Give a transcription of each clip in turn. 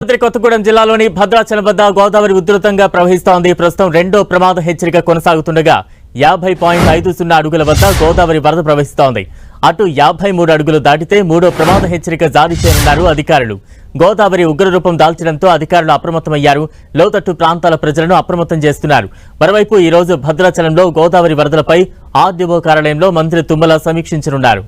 భద్రాద్రి కొత్తగూడెం జిల్లాలోని భద్రాచలం వద్ద గోదావరి ఉధృతంగా ప్రవహిస్తోంది. ప్రస్తుతం రెండో ప్రమాద హెచ్చరిక కొనసాగుతుండగా యాభై పాయింట్ ఐదు సున్నా అడుగుల వద్ద గోదావరి వరద ప్రవహిస్తోంది. అటు యాభై మూడు అడుగులు దాటితే మూడో ప్రమాద హెచ్చరిక జారీ చేయనున్నారు అధికారులు. గోదావరి ఉగ్రరూపం దాల్చడంతో అధికారులు అప్రమత్తమయ్యారు. లోతట్టు ప్రాంతాల ప్రజలను అప్రమత్తం చేస్తున్నారు. మరోవైపు ఈ రోజు భద్రాచలంలో గోదావరి వరదలపై ఆర్డీఓ కార్యాలయంలో మంత్రి తుమ్మల సమీక్షించనున్నారు.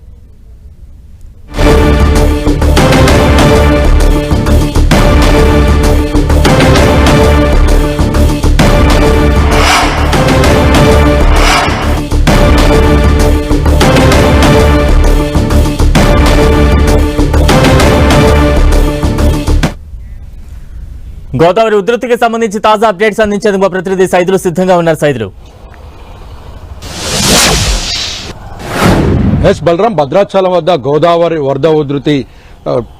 గోదావరి ఉధృతికి సంబంధించి తాజా అప్డేట్స్ అందించేందుకు మా ప్రతినిధి సైదులు సిద్ధంగా ఉన్నారు సైదులు. ఎస్ బలరాం భద్రాచలం వద్ద గోదావరి వరద ఉధృతి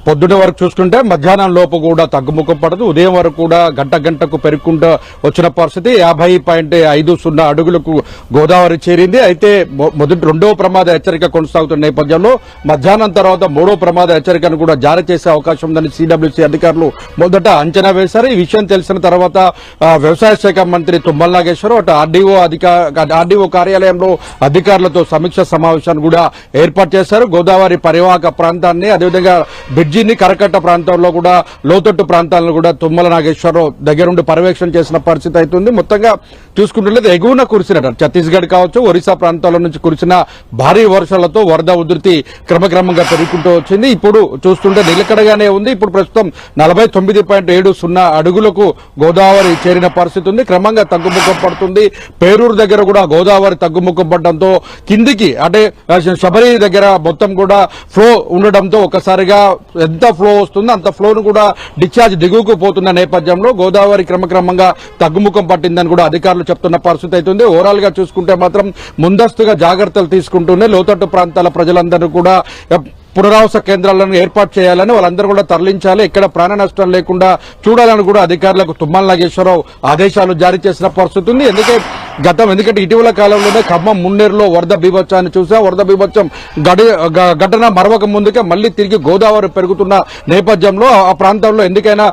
పొద్దున వరకు చూసుకుంటే మధ్యాహ్నం లోపు కూడా తగ్గుముఖం పడదు. ఉదయం వరకు కూడా గంట గంటకు పెరుగుకుంటూ వచ్చిన పరిస్థితి. యాభై పాయింట్ ఐదు సున్నా అడుగులకు గోదావరి చేరింది. అయితే మొదటి రెండవ ప్రమాద హెచ్చరిక కొనసాగుతున్న నేపథ్యంలో మధ్యాహ్నం తర్వాత మూడో ప్రమాద హెచ్చరికను కూడా జారీ చేసే అవకాశం ఉందని సిడబ్ల్యూసీ అధికారులు మొదట అంచనా వేశారు. ఈ విషయం తెలిసిన తర్వాత వ్యవసాయ శాఖ మంత్రి తుమ్మల నాగేశ్వరరావు అటు ఆర్డీఓ ఆర్డీఓ కార్యాలయంలో అధికారులతో సమీక్ష సమావేశాన్ని కూడా ఏర్పాటు చేశారు. గోదావరి పరివాహక ప్రాంతాన్ని అదేవిధంగా బ్రిడ్జిని కరకట్ట ప్రాంతంలో కూడా లోతట్టు ప్రాంతాలను కూడా తుమ్మల నాగేశ్వరరావు దగ్గరుండి పర్యవేక్షణ చేసిన పరిస్థితి అవుతుంది మొత్తంగా చూసుకుంటే ఎగువన కురిసినట్టు ఛత్తీస్గఢ్ కావచ్చు ఒరిస్సా ప్రాంతాల నుంచి కురిసిన భారీ వర్షాలతో వరద ఉధృతి క్రమక్రమంగా పెరుగుకుంటూ వచ్చింది. ఇప్పుడు చూస్తుంటే నిలకడగానే ఉంది. ఇప్పుడు ప్రస్తుతం నలభై తొమ్మిది పాయింట్ ఏడు సున్నా అడుగులకు గోదావరి చేరిన పరిస్థితి ఉంది. క్రమంగా తగ్గుముఖం పడుతుంది. పేరూరు దగ్గర కూడా గోదావరి తగ్గుముఖం పడడంతో కిందికి అంటే శబరి దగ్గర మొత్తం కూడా ఫ్లో ఉండడంతో ఒకసారిగా ఎంత ఫ్లో వస్తుందో అంత ఫ్లోను కూడా డిశ్చార్జ్ దిగువకు పోతున్న నేపథ్యంలో గోదావరి క్రమక్రమంగా తగ్గుముఖం పట్టిందని కూడా అధికారులు చెప్తున్న పరిస్థితి అవుతుంది ఓవరాల్గా చూసుకుంటే మాత్రం ముందస్తుగా జాగ్రత్తలు తీసుకుంటూనే లోతట్టు ప్రాంతాల ప్రజలందరూ కూడా పునరావాస కేంద్రాలను ఏర్పాటు చేయాలని వాళ్ళందరూ కూడా తరలించాలి. ఎక్కడ ప్రాణ నష్టం లేకుండా చూడాలని కూడా అధికారులకు తుమ్మల నాగేశ్వరరావు ఆదేశాలు జారీ చేసిన పరిస్థితి ఉంది. ఎందుకంటే గతం ఎందుకంటే ఇటీవల కాలంలోనే ఖమ్మం మున్నేరులో వరద బీభత్సాన్ని చూసాం. వరద బీభత్సం ఘటన మరవక ముందుకే మళ్ళీ తిరిగి గోదావరి పెరుగుతున్న నేపథ్యంలో ఆ- ప్రాంతంలో ఎందుకైనా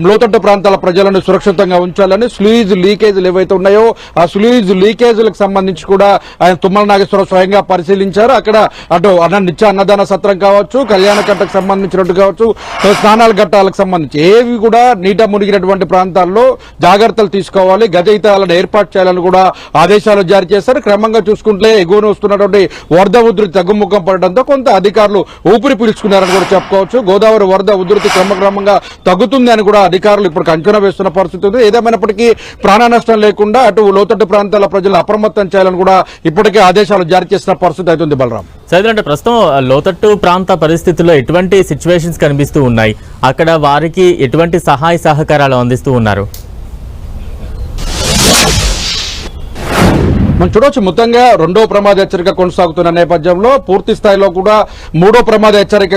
లోతట్టు ప్రాంతాల ప్రజలను సురక్షితంగా ఉంచాలని స్లూయిజ్ లీకేజీలు ఏవైతే ఉన్నాయో ఆ స్లూయిజ్ లీకేజీలకు సంబంధించి కూడా ఆయన తుమ్మల నాగేశ్వరరావు స్వయంగా పరిశీలించారు. అక్కడ అటు అన్న నిత్య అన్నదాన సత్రం కావచ్చు కళ్యాణ కట్టకు సంబంధించినట్టు కావచ్చు స్నానాల ఘట్టాలకు సంబంధించి ఏవి కూడా నీట మునిగినటువంటి ప్రాంతాల్లో జాగ్రత్తలు తీసుకోవాలి గజయితాలను ఏర్పాటు చేయాలని కూడా ఆదేశాలు జారీ చేశారు. క్రమంగా చూసుకుంటే ఎగువన వస్తున్నటువంటి వరద ఉధృతి తగ్గుముఖం పడడంతో కొంత అధికారులు ఊపిరి పీల్చుకున్నారని కూడా చెప్పుకోవచ్చు. గోదావరి వరద ఉధృతి క్రమక్రమంగా తగ్గుతుంది అని కూడా అధికారులు ఇప్పుడు అంచనా వేస్తున్న పరిస్థితి ఉంది. ఏదేమైనప్పటికీ ప్రాణ నష్టం లేకుండా అటు లోతట్టు ప్రాంతాల ప్రజలను అప్రమత్తం చేయాలని కూడా ఇప్పటికే ఆదేశాలు జారీ చేసిన పరిస్థితి అవుతుంది బలరాం. సైదులు అంటే ప్రస్తుతం లోతట్టు ప్రాంత పరిస్థితుల్లో ఎటువంటి సిచ్యువేషన్స్ కనిపిస్తూ ఉన్నాయి? అక్కడ వారికి ఎటువంటి సహాయ సహకారాలు అందిస్తూ ఉన్నారు? మనం చూడొచ్చు మొత్తంగా రెండో ప్రమాద హెచ్చరిక కొనసాగుతున్న నేపథ్యంలో పూర్తి స్థాయిలో కూడా మూడో ప్రమాద హెచ్చరిక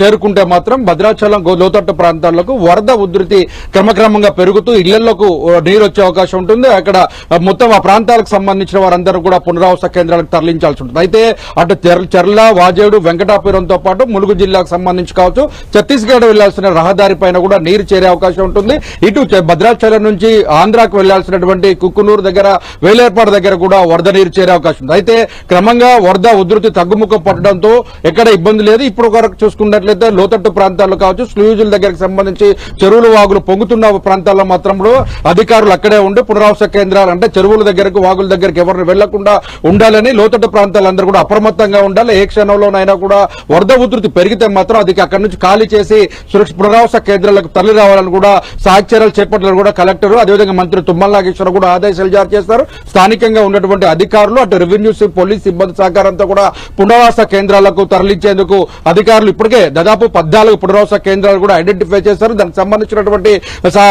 చేరుకుంటే మాత్రం భద్రాచలం గో- లోతట్టు ప్రాంతాలకు వరద ఉధృతి క్రమక్రమంగా పెరుగుతూ ఇళ్ళలోకి నీరు వచ్చే అవకాశం ఉంటుంది. అక్కడ మొత్తం ఆ ప్రాంతాలకు సంబంధించిన వారందరూ కూడా పునరావాస కేంద్రాలకు తరలించాల్సి ఉంటుంది. అయితే అటు చెర్ల వాజేడు వెంకటాపురంతో పాటు ములుగు జిల్లాకు సంబంధించి కావచ్చు ఛత్తీస్గఢ్ వెళ్ళాల్సిన రహదారి పైన కూడా నీరు చేరే అవకాశం ఉంటుంది. ఇటు భద్రాచలం నుంచి ఆంధ్రాకు వెళ్ళాల్సినటువంటి కుక్కునూరు దగ్గర వేలేర్పాడు దగ్గర కూడా వరద నీరు చేరే అవకాశం ఉంది. అయితే క్రమంగా వరద ఉధృతి తగ్గుముఖం పట్టడంతో ఎక్కడ ఇబ్బంది లేదు. ఇప్పుడు వరకు చూసుకున్నట్లయితే లోతట్టు ప్రాంతాల్లో కావచ్చు స్లూజుల దగ్గరకు సంబంధించి చెరువులు వాగులు పొంగుతున్న ప్రాంతాల్లో మాత్రంలో అధికారులు అక్కడే ఉండి పునరావాస కేంద్రాలు అంటే చెరువుల దగ్గరకు వాగుల దగ్గరకు ఎవరిని వెళ్ళకుండా ఉండాలని లోతట్టు ప్రాంతాలందరూ కూడా అప్రమత్తంగా ఉండాలి. ఏ క్షణంలోనైనా కూడా వరద ఉధృతి పెరిగితే మాత్రం అది అక్కడి నుంచి ఖాళీ చేసి సురక్ష పునరావాస కేంద్రాలకు తరలి రావాలని కూడా సాహచర్యాలు చేపట్టాలని కూడా కలెక్టర్ అదేవిధంగా మంత్రి తుమ్మల నాగేశ్వర కూడా ఆదేశాలు జారీ చేస్తారు స్థానికంగా ఉన్నటువంటి అధికారులు అటు రెవెన్యూస్ పోలీస్ సిబ్బంది సహకారంతో కూడా పునరావాస కేంద్రాలకు తరలించేందుకు అధికారులు ఇప్పటికే దాదాపు పద్నాలుగు పునరావాస కేంద్రాలు కూడా ఐడెంటిఫై చేశారు. దానికి సంబంధించినటువంటి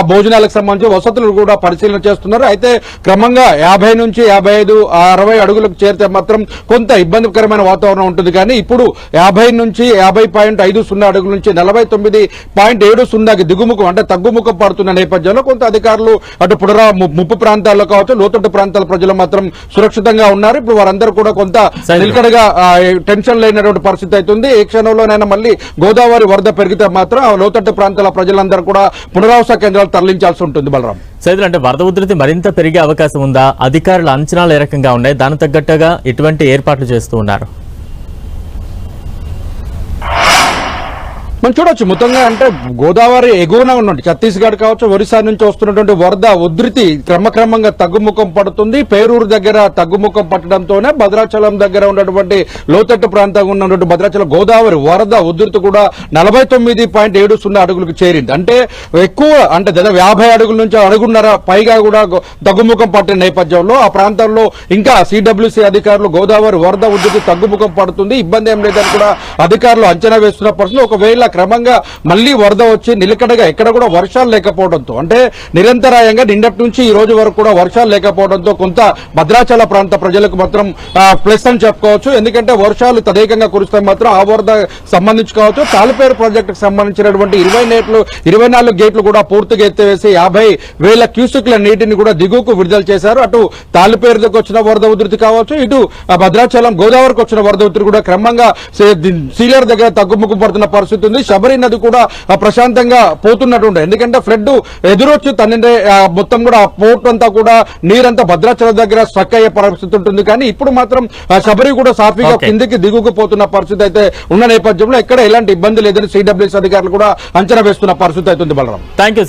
భోజనాలకు సంబంధించి వసతులు కూడా పరిశీలన చేస్తున్నారు. అయితే క్రమంగా యాభై నుంచి యాభై ఐదు అరవై అడుగులకు చేరితే మాత్రం కొంత ఇబ్బందికరమైన వాతావరణం ఉంటుంది. కానీ ఇప్పుడు యాభై నుంచి యాభై పాయింట్ ఐదు సున్నా అడుగుల నుంచి నలభై తొమ్మిది పాయింట్ ఏడు సున్నాకి దిగుముఖం అంటే తగ్గుముఖం పడుతున్న నేపథ్యంలో కొంత అధికారులు అటు పునరా ము- ముప్పు ప్రాంతాల్లో కావచ్చు లోతట్టు ప్రాంతాల ప్రజలు మాత్రం సురక్షితంగా ఉన్నారు. ఇప్పుడు వారందరూ కూడా కొంత. నిలకడగా టెన్షన్ లేనటువంటి పరిస్థితి అవుతుంది. ఏ క్షణంలోనైనా మళ్ళీ గోదావరి వరద పెరిగితే మాత్రం ఆ లోతట్టు ప్రాంతాల ప్రజలందరూ కూడా పునరావాస కేంద్రాలు తరలించాల్సి ఉంటుంది బలరాం. సైదులు అంటే వరద ఉధృతి మరింత పెరిగే అవకాశం ఉందా? అధికారుల అంచనాలు ఏ రకంగా ఉన్నాయి? దానికి తగ్గట్టుగా ఎటువంటి ఏర్పాట్లు చేస్తూ ఉన్నారు. మనం చూడొచ్చు మొత్తంగా అంటే గోదావరి ఎగువన ఉన్నట్టు ఛత్తీస్గఢ్ కావచ్చు ఒరిస్సా నుంచి వస్తున్నటువంటి వరద ఉధృతి క్రమక్రమంగా తగ్గుముఖం పడుతుంది. పేరూరు దగ్గర తగ్గుముఖం పట్టడంతోనే భద్రాచలం దగ్గర ఉన్నటువంటి లోతట్టు ప్రాంతంగా ఉన్నటువంటి భద్రాచలం గోదావరి వరద ఉధృతి కూడా నలభై తొమ్మిది పాయింట్ ఏడు సున్నా అడుగులకు చేరింది. అంటే ఎక్కువ అంటే దాదాపు యాభై అడుగుల నుంచి అడుగున్నర పైగా కూడా తగ్గుముఖం పట్టిన నేపథ్యంలో ఆ ప్రాంతంలో ఇంకా సిడబ్ల్యూసీ అధికారులు గోదావరి వరద ఉధృతి తగ్గుముఖం పడుతుంది. ఇబ్బంది ఏం లేదని కూడా అధికారులు అంచనా వేస్తున్న పర్సన్ ఒకవేళ క్రమంగా మళ్ళీ వరద వచ్చి నిలకడగా ఎక్కడ కూడా వర్షాలు లేకపోవడంతో అంటే నిరంతరాయంగా నిన్నటి నుంచి ఈ రోజు వరకు కూడా వర్షాలు లేకపోవడంతో కొంత భద్రాచల ప్రాంత ప్రజలకు మాత్రం ప్లస్ అని చెప్పుకోవచ్చు. ఎందుకంటే వర్షాలు తదేకంగా కురిస్తే మాత్రం ఆ వరద సంబంధించి కావచ్చు. తాలిపేరు ప్రాజెక్టుకు సంబంధించినటువంటి ఇరవై నేట్లు ఇరవై నాలుగు గేట్లు కూడా పూర్తిగా ఎత్తివేసి యాభై వేల క్యూసెక్ల నీటిని కూడా దిగువకు విడుదల చేశారు. అటు తాలిపేరుకు వచ్చిన వరద ఉధృతి కావచ్చు. ఇటు ఆ భద్రాచలం గోదావరికి వచ్చిన వరద ఉధృతి కూడా క్రమంగా సీలర్ దగ్గర తగ్గుముఖం పడుతున్న పరిస్థితి ఉంది. శబరి నది కూడా ప్రశాంతంగా పోతున్నట్టు ఎందుకంటే ఫ్లడ్ ఎదురొచ్చి తన్నిండే మొత్తం కూడా పోర్ట్ అంతా కూడా నీరంతా భద్రాచలం దగ్గర స్ట్రక్ అయ్యే పరిస్థితి ఉంటుంది. కానీ ఇప్పుడు మాత్రం శబరి కూడా సాఫీగా. కిందికి దిగుకు పోతున్న పరిస్థితి అయితే ఉన్న నేపథ్యంలో ఎక్కడ ఎలాంటి ఇబ్బంది లేదని సిడబ్ల్యూఎస్ అధికారులు కూడా అంచనా వేస్తున్న పరిస్థితి అవుతుంది బలరాం. Thank you